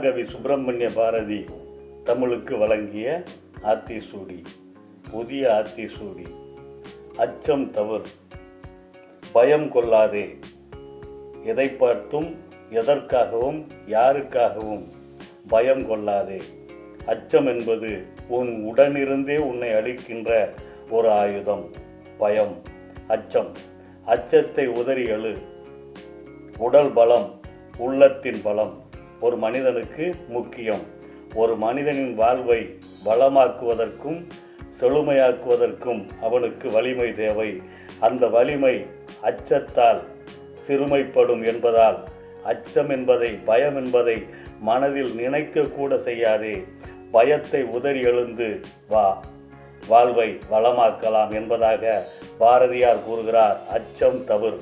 மகாகவி சுப்பிரமணிய பாரதி தமிழுக்கு வழங்கிய ஆத்திசூடி புதிய ஆத்திசூடி. அச்சம் தவறு பயம் கொள்ளாதே. எதை பார்த்தும் எதற்காகவும் யாருக்காகவும் பயம் கொள்ளாதே. அச்சம் என்பது உன் உடனிருந்தே உன்னை அழிக்கின்ற ஒரு ஆயுதம் பயம் அச்சம். அச்சத்தை உதறி எழு. உடல் பலம் உள்ளத்தின் பலம். ஒரு மனிதனுக்கு முக்கியம். ஒரு மனிதனின் வாழ்வை வளமாக்குவதற்கும் செழுமையாக்குவதற்கும் அவனுக்கு வலிமை தேவை. அந்த வலிமை அச்சத்தால் சிறுமைப்படும் என்பதால் அச்சம் என்பதை பயம் என்பதை மனதில் நினைக்க கூட செய்யாதே. பயத்தை உதறி எழுந்து வா வாழ்வை வளமாக்கலாம் என்பதாக பாரதியார் கூறுகிறார் அச்சம் தவிர